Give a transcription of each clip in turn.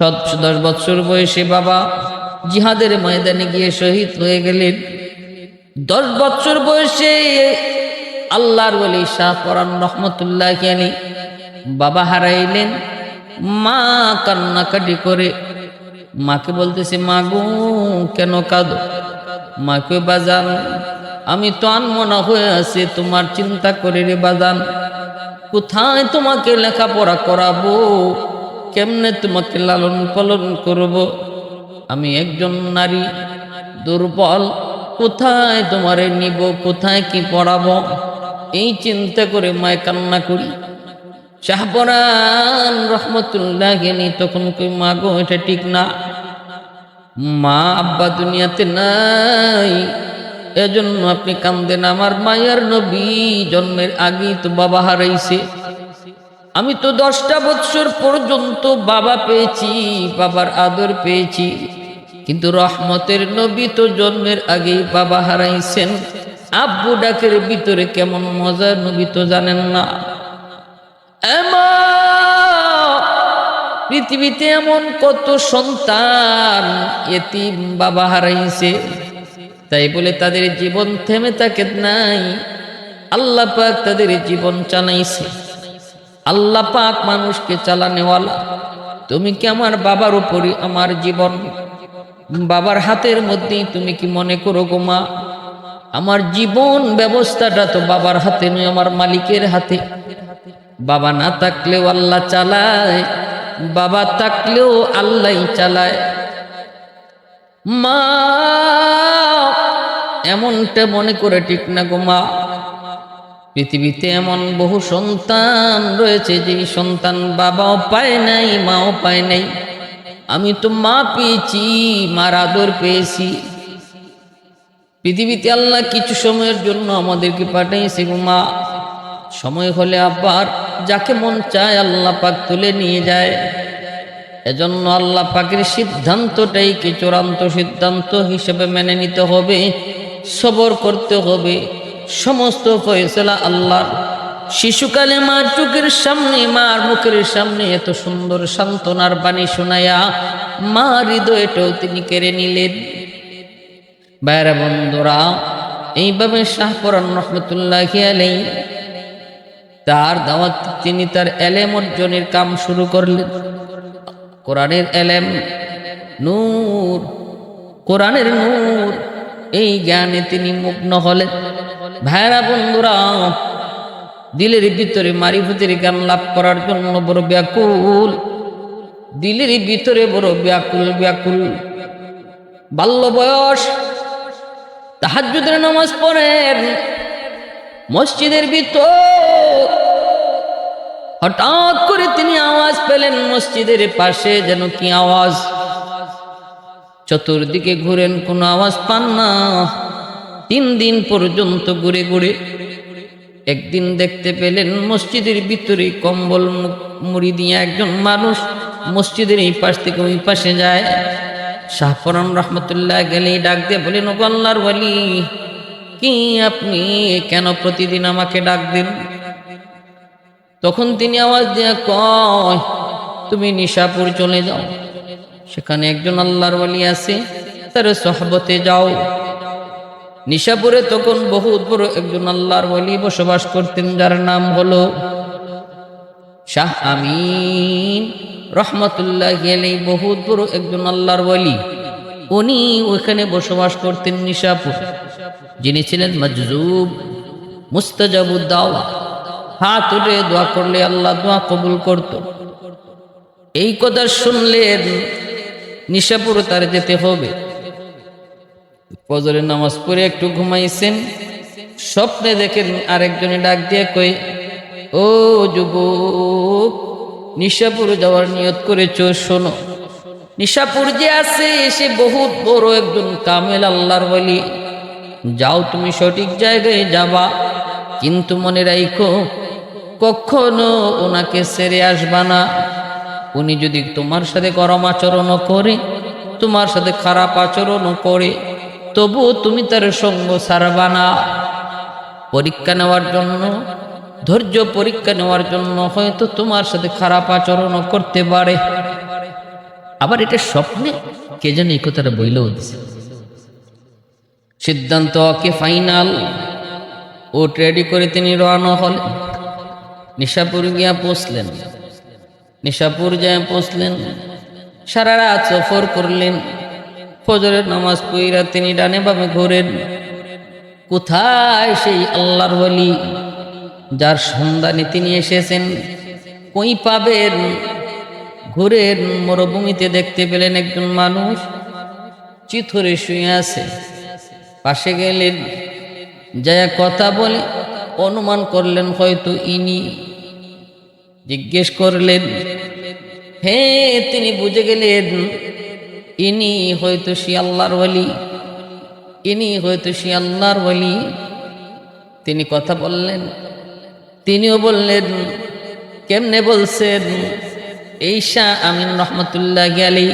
দশ বৎসর বয়সে বাবা জিহাদের ময়দানে গিয়ে শহীদ হয়ে গেলেন। দশ বৎসর বয়সে আল্লাহর বলি শাহ পরান রহমতুল্লাহ আলী বাবা হারাইলেন। মা কান্নাকাটি করে মাকে বলতেছে, মা গো, কেন কাঁদো? মাকে, বাজান, আমি তো আনমনা হয়ে আছি, তোমার চিন্তা করে রে বাজান, কোথায় তোমাকে লেখাপড়া করাবো? কেমনে তোমাকে লালন পালন করব? আমি একজন নারী, দুর্বল, কোথায় তোমারে নিব, কোথায় কি পড়াবো? এই চিন্তা করে মায় কান্না করি। শাহপরান রহমতুল্লাহ গেনি তখন কই, মা গো, এটা ঠিক না। মা আব্বা দুনিয়াতে নাই। এজন্য আপনি কান্দেন, আমার মায়ের নবী জন্মের আগেই তো বাবা হারাইছে। আমি তো দশটা বৎসর পর্যন্ত বাবা পেয়েছি, বাবার আদর পেয়েছি। কিন্তু রহমতের নবী তো জন্মের আগেই বাবা হারাইছেন। আব্বু ডাকের ভিতরে কেমন মজা নবী তো জানেন না। পৃথিবীতে এমন কত সন্তান, এতিম বাবা হারাইছে। তাই বলে তাদের জীবন থেমে থাকে নাই। আল্লাহ পাক তাদের জীবন চালাইছে। আল্লাহ পাক মানুষকে চালানেওয়ালা তুমি কি আমার বাবার উপরই আমার জীবন? বাবার হাতের মধ্যেই তুমি কি মনে করো গো মা? আমার জীবন ব্যবস্থাটা তো বাবার হাতে নয়, আমার মালিকের হাতে। বাবা না থাকলেও আল্লাহ চালায়, বাবা থাকলেও আল্লাহ চালায়। মা, এমনটা মনে করে ঠিক না গো মা। পৃথিবীতে এমন বহু সন্তান রয়েছে যে সন্তান বাবাও পায় নাই, মাও পায় নাই। আমি তো মা পেয়েছি, মার আদর পেয়েছি। পৃথিবীতে আল্লাহ কিছু সময়ের জন্য আমাদেরকে পাঠাইছে মা। সময় হলে আবার যাকে মন চায় আল্লাহ পাক তুলে নিয়ে যায়। এজন্য আল্লাহ পাকের সিদ্ধান্তটাই কি চূড়ান্ত সিদ্ধান্ত হিসেবে মেনে নিতে হবে, সবর করতে হবে। সমস্ত ফয়সলা আল্লাহর। শিশুকালে মার চোখের সামনে, মার মুখের সামনে এত সুন্দর সান্ত্বনার বাণী শোনায়া মা হৃদয়টাও তিনি কেড়ে নিলেন। বাইরা বন্ধুরা, এইভাবে শাহপরান রহমতুল্লাহ আলাই তার দাওয়াত তিনি তার এলেম অর্জনের কাম শুরু করলেন। কোরআনের এলেম নূর, কোরআনের নূর এই জ্ঞানে তিনি মুগ্ন হলেন। ভাইরা বন্ধুরা, দিলের ভিতরে মারিফতের জ্ঞান লাভ করার জন্য বড় ব্যাকুল। দিলের ভিতরে বড় ব্যাকুল ব্যাকুল। বাল্য বয়স, তাহাজ্জুদের নামাজ পড়েন। মসজিদের ভিতর হঠাৎ করে তিনি আওয়াজ পেলেন, মসজিদের পাশে যেন কি আওয়াজ। চতুর্দিকে ঘুরেন, কোনো আওয়াজ পান না। তিন দিন পর্যন্ত ঘুরে ঘুরে একদিন দেখতে পেলেন মসজিদের ভিতরে কম্বল মুড়ি দিয়ে একজন মানুষ মসজিদের এই পাশ থেকে ওই পাশে যায়। শাহপরান রহমতুল্লাহ গেলে ডাক দিয়ে বলেন আল্লাহর বলি কি আপনি কেন প্রতিদিন আমাকে ডাক দিন? তখন তিনি আওয়াজ দিয়ে কয়, তুমি নিশাপুর চলে যাও। সেখানে একজন আল্লাহর ওয়ালি আছে, তার সহবতে যাও। নিশাপুরে তখন বহুত বড় একজন আল্লাহর ওয়ালি বসবাস করতেন, যার নাম হলো শাহ আমিন। রহমতুল্লাহ গেলে বহুত বড় একজন আল্লাহর ওয়ালি। উনি ওখানে বসবাস করতেন নিশাপুর। যিনি ছিলেন মজজুব মুস্তাজাবুদ্দাওয়া হাত উঠে দোয়া করলে আল্লাহ দোয়া কবুল করত। এই কথা শুনলেন নিশাপুর তার যেতে হবে। ফজরের নামাজ পড়ে একটু ঘুমাইছেন। স্বপ্নে দেখেন আরেকজনে ডাক দিয়ে কই ও যুবক, নিশাপুর যাওয়ার নিয়ত করেছ, শোনো। নিশাপুর যে আছে, সে বহুত বড় একজন কামেল আল্লাহর বলি যাও তুমি সঠিক জায়গায় যাবা, কিন্তু মনে রাখো কখনো ওনাকে সেরে আসবা না। উনি যদি তোমার সাথে গরম আচরণও করে, তোমার সাথে খারাপ আচরণও করে, তবু তুমি তার সঙ্গ সারবা না। পরীক্ষা নেওয়ার জন্য, ধৈর্য পরীক্ষা নেওয়ার জন্য হয়তো তোমার সাথে খারাপ আচরণও করতে পারে। আবার এটা স্বপ্নে কে যেন এই কথাটা বইলেও সিদ্ধান্ত ওকে ফাইনাল। ও রেডি করে তিনি রওনা হলেন। নিশাপুর গিয়া পৌঁছলেন। নিশাপুর যায় পৌঁছলেন। সারা রাত সফর করলেন। ফজরের নামাজ পইরা তিনি ডানে বামে ঘোরেন। কোথায় সেই আল্লাহর বলি যার সন্ধানে তিনি এসেছেন। কই পাবেন? ঘুরেন মরুভূমিতে দেখতে পেলেন একজন মানুষ। চিথরে শুয়ে আছে। পাশে গেলেন। যায় কথা বলে অনুমান করলেন হয়তো ইনি জিজ্ঞেস করলেন, হে, তিনি বুঝে গেলেন, ইনি হয়তো সে আল্লাহর বলি ইনি হয়তো সে আল্লাহর বলি তিনি কথা বললেন, তিনিও বললেন, কেমনে বলছেন, এই শাহ আমিন রহমতুল্লাহ গেলি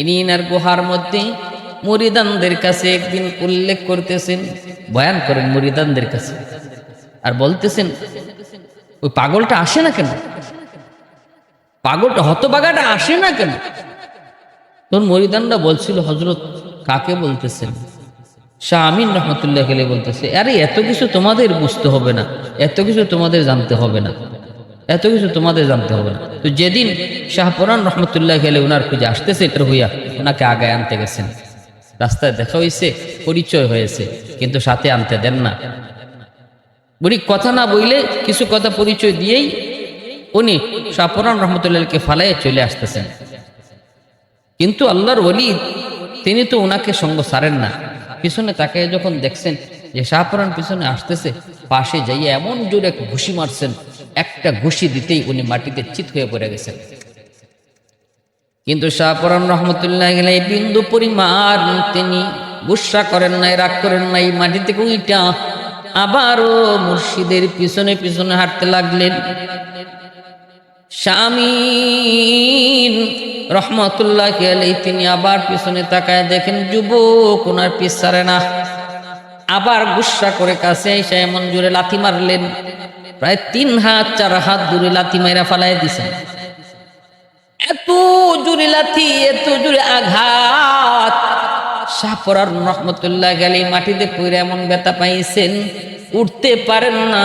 ইনি ইনার গুহার মধ্যে মুরিদানদের কাছে একদিন উল্লেখ করতেছেন, বয়ান করেন মুরিদানদের কাছে, আর বলতেছেন ওই পাগলটা আসে না কেন? পাগলটা, হতবাগাটা আসে না কেন? তোর মরিদানরা বলছিল হজরত কাকে বলতেছেন? শাহ আমিন রহমতুল্লাহ গেলে বলতেছে, আরে, এত কিছু তোমাদের বুঝতে হবে না, এত কিছু তোমাদের জানতে হবে না, এত কিছু তোমাদের জানতে হবে না। তো যেদিন শাহপুরান রহমতুল্লাহ গেলে ওনার খুঁজে আসতেছে এটা হইয়া ওনাকে আগায় আনতে গেছেন। রাস্তায় দেখা হয়েছে পরিচয় হয়েছে, কিন্তু সাথে আনতে দেন না। উনি কথা না বইলে কিছু কথা পরিচয় দিয়েই উনি শাহপুরান রহমতুল্লাহকে ফালাইয়ে চলে আসতেছেন। কিন্তু আল্লাহর ওলি, তিনি তো ওনাকে সঙ্গ সারেন না। পিছনে তাকে যখন দেখছেন যে শাহপুরান পিছনে আসতেছে, পাশে যাইয়ে এমন জোরে এক ঘুষি মারছেন, একটা ঘুষি দিতেই উনি মাটিতে চিত হয়ে পড়ে গেছেন। কিন্তু শাহপুরান রহমতুল্লাহ গেলে বিন্দু পরিমাণ তিনি গুসা করেন নাই, রাগ করেন নাই, মাটি থেকে উইটা আবারও মুর্শিদের পিছনে পিছনে হাঁটতে লাগলেন। স্বামীন রহমতুল্লাহ আলাই তিনি আবার পিছনে তাকায় দেখেন, যুবক ওনার পিস না। আবার গুসা করে কাছে এসে এমন জোরে লাথি মারলেন। প্রায় তিন হাত, চার হাত দূরে লাথি মাইরা ফালাই দিছেন এত জোরে লাথি, এত জোরে আঘাত শাহপরার রহমতুল্লাহ গেলে মাটিতে পড়ে এমন ব্যথা পাইছেন, উঠতে পারেন না।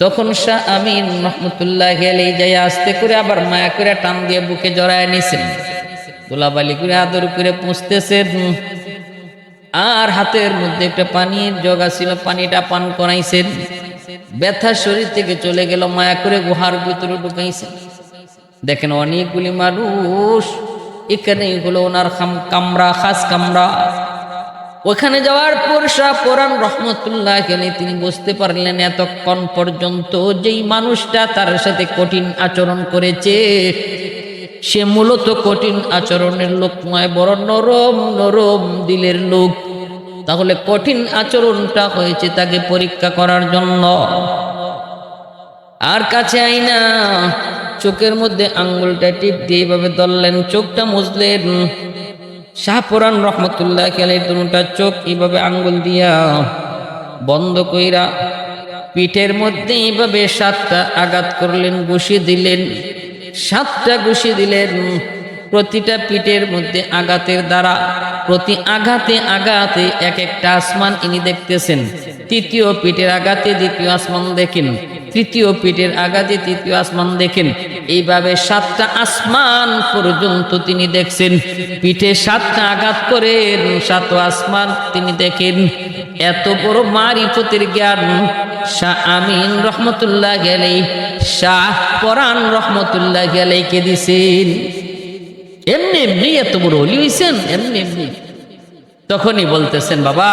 তখন শাহ আমিন রহমতুল্লাহ গেলে যাই আস্তে করে আবার মায়া করে টান দিয়ে বুকে জড়ায় নিছেন। গোলাবালি করে আদর করে পুষতেছেন। আর হাতের মধ্যে একটা পানির জগা ছিল পানিটা পান করাইছেন। ব্যথা শরীর থেকে চলে গেল, মায়া করে গুহার ভিতরে ঢুকাইছেন। দেখেন অনেকগুলি মানুষ এখানে হলো ওনার কামরা, খাস কামরা। ওখানে যাওয়ার পর শাহ কোরআন রহমতুল্লাহ কেন তিনি বুঝতে পারলেন এতক্ষণ পর্যন্ত যেই মানুষটা তার সাথে কঠিন আচরণ করেছে, সে মূলত কঠিন আচরণের লোক নয়, বড় নরম নরম দিলের লোক। তাহলে কঠিন আচরণটা হয়েছে তাকে পরীক্ষা করার জন্য। আর কাছে আইনা চোখের মধ্যে আঙ্গুলটা টিপ দিয়ে এইভাবে ধরলেন, চোখটা মুজলেন শাহপুরান রহমতুল্লাহ খেলে দুটা চোখ এইভাবে আঙ্গুল দিয়া বন্ধ কইরা পিঠের মধ্যে এইভাবে সাতটা আঘাত করলেন, ঘুষি দিলেন, সাতটা ঘুষি দিলেন। প্রতিটা পিঠের মধ্যে আঘাতের দ্বারা, প্রতি আঘাতে আঘাতে এক একটা আসমান ইনি দেখতেছেন, তৃতীয় পিঠের আঘাতে দ্বিতীয় আসমান দেখেন। তৃতীয় পিঠের আঘাতে তৃতীয় আসমান দেখেন। এইভাবে সাতটা আসমান পর্যন্ত তিনি দেখছেন। পিঠে সাতটা আঘাত করে সাত আসমান তিনি দেখেন। এত বড় মারিফতের জ্ঞান শাহ আমিন রহমতুল্লাহ গেলে শাহ পরাণ রহমতুল্লাহ গেলে কে দিছেন। এমনি এমনি এত বড় অলি হয়েছেন এমনি এমনি। তখনই বলতেছেন, বাবা,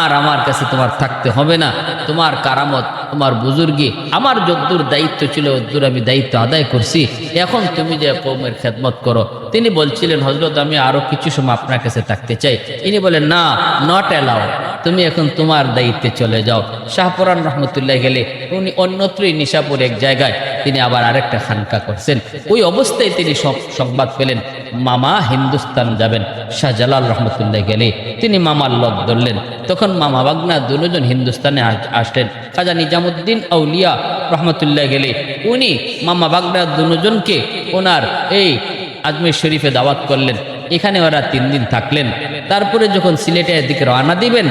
আর আমার কাছে তোমার থাকতে হবে না। তোমার কারামত তোমার বুজুর্গি, আমার যদ্দুর দায়িত্ব ছিল, যদ্দুর আমি দায়িত্ব আদায় করছি, এখন তুমি যে কৌমের খেদমত করো, তিনি বলছিলেন হজরত আমি আরও কিছু সময় আপনার কাছে থাকতে চাই। তিনি বলেন, না নট অ্যালাউ তুমি এখন তোমার দায়িত্বে চলে যাও। শাহপুরান রহমতুল্লাহ গেলে উনি অন্যত্রই নিশাপুর এক জায়গায় তিনি আবার আরেকটা খানকা করছেন। ওই অবস্থায় তিনি সংবাদ পেলেন, মামা হিন্দুস্তান যাবেন। শাহজালাল রহমতুল্লাহ গেলে তিনি মামার লগ ধরলেন। তখন মামা বাগনা দুজন হিন্দুস্তানে আসলেন। খাজা নিজামুদ্দিন আউলিয়া রহমতুল্লাহ গেলে উনি মামা বাগনা দুজনকে ওনার এই আজমির শরীফে দাওয়াত করলেন। এখানে ওরা তিন দিন থাকলেন। তারপরে যখন সিলেটের দিকে রওনা দিবেন,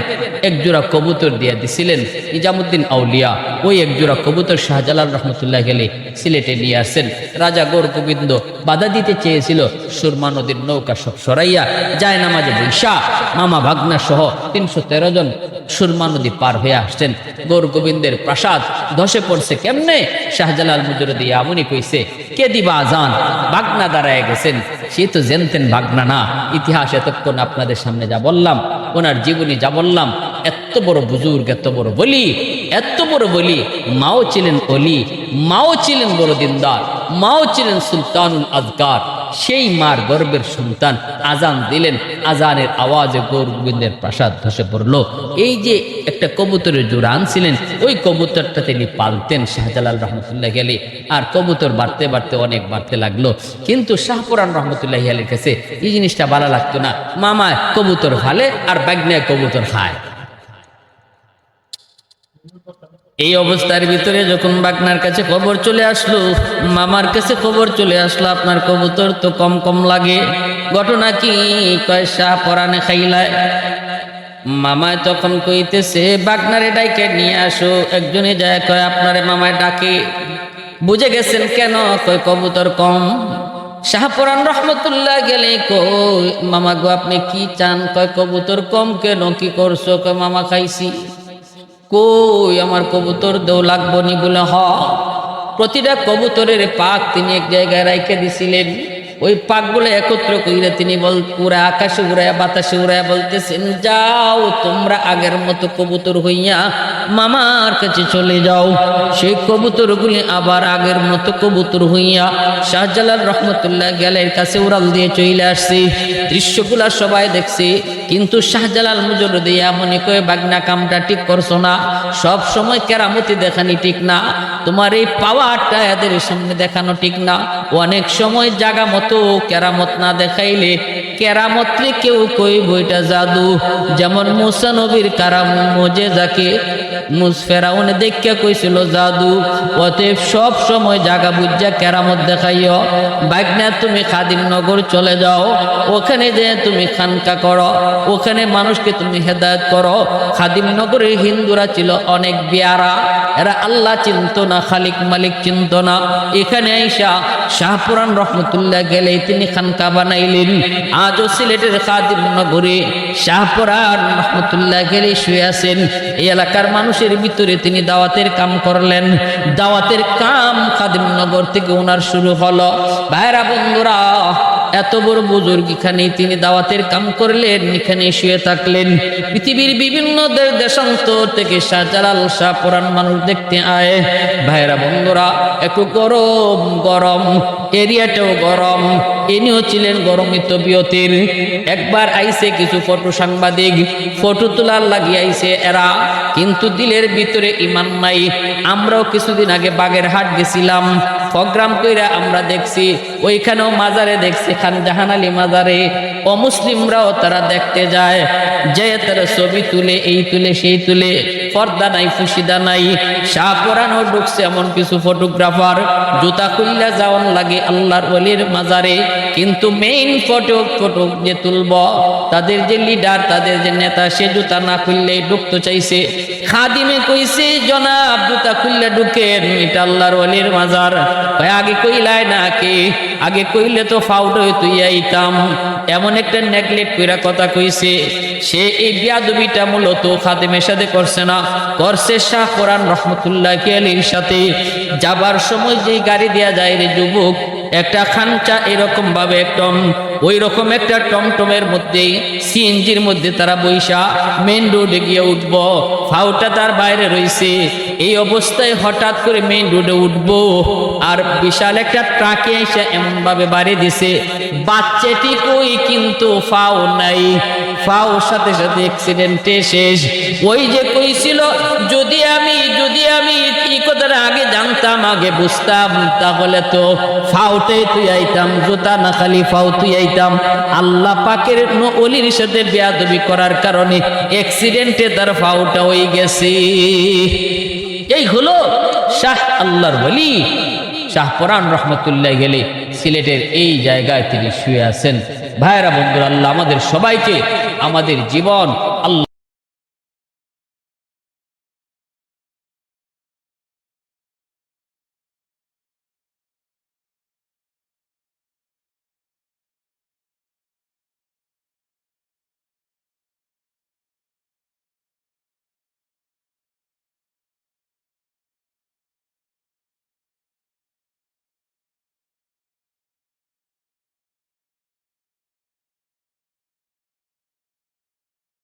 এক জোড়া কবুতর দিয়ে দিছিলেন নিজামুদ্দিন আউলিয়া। ওই এক জোড়া কবুতর শাহজালাল রহমতুল্লাহ গেলে সিলেটে নিয়ে আসছেন রাজা গৌর গোবিন্দ বাধা দিতে চেয়েছিল, সুরমা নদীর নৌকা সব সরাইয়া যায় নামাজে বৈশা। মামা ভাগনা সহ তিনশো তেরো জন সুরমা নদী পার হয়ে আসছেন। গৌর গোবিন্দের প্রাসাদ ধসে পড়ছে কেমনে? শাহজালাল মুজরদি আমনি কইছে, কে দিবা আজান? ভাগনা দাঁড়ায় গেছেন। সে তো জানতেন ভাগনা না। ইতিহাস এতক্ষণ আপনাদের সামনে যা বললাম ওনার জীবনী যা বললাম এত বড় বুজুর্গ এত বড় বলি এত বড় বলি, মাও ছিলেন অলি, মাও ছিলেন বড় দিনদার, মাও ছিলেন সুলতানুল আজকার সেই মার গর্বের সন্তান আজান দিলেন, আজানের আওয়াজে গোবিন্দের প্রাসাদ ধসে পড়ল। এই যে একটা কবুতরের জোড়া আনছিলেন, ওই কবুতরটা তিনি পালতেন শাহজালাল রহমতুল্লাহ গেলে আর কবুতর বাড়তে বাড়তে অনেক বাড়তে লাগল। কিন্তু শাহপুরান রহমতুল্লাহ আলীর কাছে এই জিনিসটা ভালো লাগতো না। মামা কবুতর ফালে আর বাগনায় কবুতর খায়। এই অবস্থার ভিতরে যখন বাগনার কাছে খবর চলে আসলো, মামার কাছে খবর চলে আসলো, আপনার কবুতর তো কম কম লাগে। ঘটনা কি? কয়সা পরানে খাইলায় মামায় তখন কইতেছে, বাগনারে ডাইকে নিয়ে আসো। একজনে যায়, কয়, আপনারে মামায় ডাকে। বুঝে গেছেন কেন? কয়, কবুতর কম। শাহপুরান রহমতুল্লাহ গেলে কই? মামা গো, আপনি কি চান? কয়, কবুতর কম কেন? কি করছ? কয়, মামা খাইছি। কই, আমার কবুতর দেও লাগবো নি বলে হ। প্রতিটা কবুতরের পাক তিনি এক জায়গায় রাইখে দিছিলেন। ওই পাকগুলো একত্র কইরে তিনি বল, পুরা আকাশে উড়ায় বাতাসে উড়ায় বলতেছেন, যাও তোমরা আগের মতো কবুতর হইয়া মামার কাছে চলে যাও। সেই কবুতরগুলি আবার আগের মতো কবুতর হইয়া শাহজালাল রহমতুল্লাহ গেলের কাছে উড়াল দিয়ে চলে আসছে। দৃশ্যগুলা সবাই দেখছে, কিন্তু শাহজালাল মুজর দিয়া মনে কয়ে বাগনা কামটা ঠিক করছ না। সব সময় কেরামতি দেখানি ঠিক না। তোমার এই পাওয়ারটা এদের সামনে দেখানো ঠিক না। অনেক সময় জাগা মতো কেরামত না দেখাইলে কেরামতরে কেউ কই বইটা জাদু। যেমন মুসা নবীর কারাম মজে যাকে মুসফেরাউনে দেখিয়া কইছিল জাদু। অতএব সব সময় জাগা বুঝা কেরামত দেখাইও। বাগনা, তুমি খাদিম নগর চলে যাও। ওখানে যে তুমি খানকা করো, ওখানে মানুষকে তুমি হেদায়ত করো। খাদিম নগরের হিন্দুরা ছিল অনেক বিয়ারা। এরা আল্লাহ চিনত না, খালিক মালিক চিনত না। এখানে আইসা শাহপুরান রহমতুল্লাহ গেলে তিনি খানকা বানাইলেন। আজও সিলেটের খাদিম নগরে শাহপুরান রহমতুল্লাহ গেলে শুয়ে আছেন। এই এলাকার মানুষের ভিতরে তিনি দাওয়াতের কাম করলেন। দাওয়াতের কাম খাদিম নগর থেকে ওনার শুরু হলো। ভাইরা বন্ধুরা, এত বড় বুজুর্গ এখানে তিনি দাওয়াতের কাম করলেন এখানে শুয়ে থাকলেন। পৃথিবীর বিভিন্ন দেশ দেশান্তর থেকে শাহজালাল শাহ পুরান মানুষ দেখতে আয়। ভাইরা বন্ধুরা, একটু গরম গরম, এরিয়াটাও গরম। ইনিও ছিলেন গরমিত তবিয়তের একবার আইসে কিছু ফটো সাংবাদিক, ফটো তোলার লাগিয়ে আইসে এরা, কিন্তু দিলের ভিতরে ইমান নাই। আমরাও কিছুদিন আগে বাগের হাট গেছিলাম। প্রোগ্রাম কইরা আমরা দেখছি, ওইখানেও মাজারে দেখছি খান জাহান আলী মাজারে। অমুসলিমরাও তারা দেখতে যায়, যে তারা ছবি তুলে, এই তুলে, সেই তুলে, পর্দা নাই, ফুসিদা নাই, শাহ পরানো ঢুকছে এমন কিছু ফটোগ্রাফার জুতা খুললে যাওয়ান লাগে আল্লাহর অলির মাজারে। কিন্তু মেইন ফটক ফটক যে তুলব, তাদের যে লিডার তাদের যে নেতা, সে জুতা না খুললে ঢুকতে চাইছে। খাদিমে কইছে, জনাব, জুতা খুললে ঢুকেন, এটা আল্লাহর অলির মাজার। আগে কইলায় না কে আগে কইলে তো ফাউড তুই আইতাম। এমন একটা নেগলেক্ট কইরা কথা কইছে, সে এই বিয়াদবিটা মূলত খাদিমের সাথে করছে না। করছে শাহ কোরআন রহমতুল্লাহ আলীর সাথে। যাবার সময় যেই গাড়ি দেয়া যায় রে যুবক, একটা খানচা এরকম ভাবে একদম ওই রকম একটা টমটমের মধ্যে সিএনজির মধ্যে তারা বৈশা মেন রোডে গিয়ে উঠব। ফাউটা তার বাইরে রইছে। এই অবস্থায় হঠাৎ করে মেইন রোডে উঠবো। আর বিশাল একটা ট্রাকে এসে এমন ভাবে বাড়ি দিছে। বাচ্চাটি কই? কিন্তু ফাও নাই। ফাও সাথে সাথে অ্যাক্সিডেন্টে শেষ। ওই যে কইছিল যদি আমি যদি আমি কি কথাটা আগে জানতাম, আগে বুঝতাম, তাহলে তো ফাউটে তুই আইতাম, জুতা না খালি ফাউ তুই আইতাম। আল্লাহ পাকের অলির সাথে বেয়াদবি করার কারণে অ্যাক্সিডেন্টে তার ফাউটা হয়ে গেছে। এই হলো শাহ আল্লাহর বলি শাহ পরান রহমতুল্লাহ গেলে সিলেটের এই জায়গায় তিনি শুয়ে আছেন। ভাইরা বন্ধুরা, আল্লাহ আমাদের সবাইকে আমাদের জীবন আল্লাহ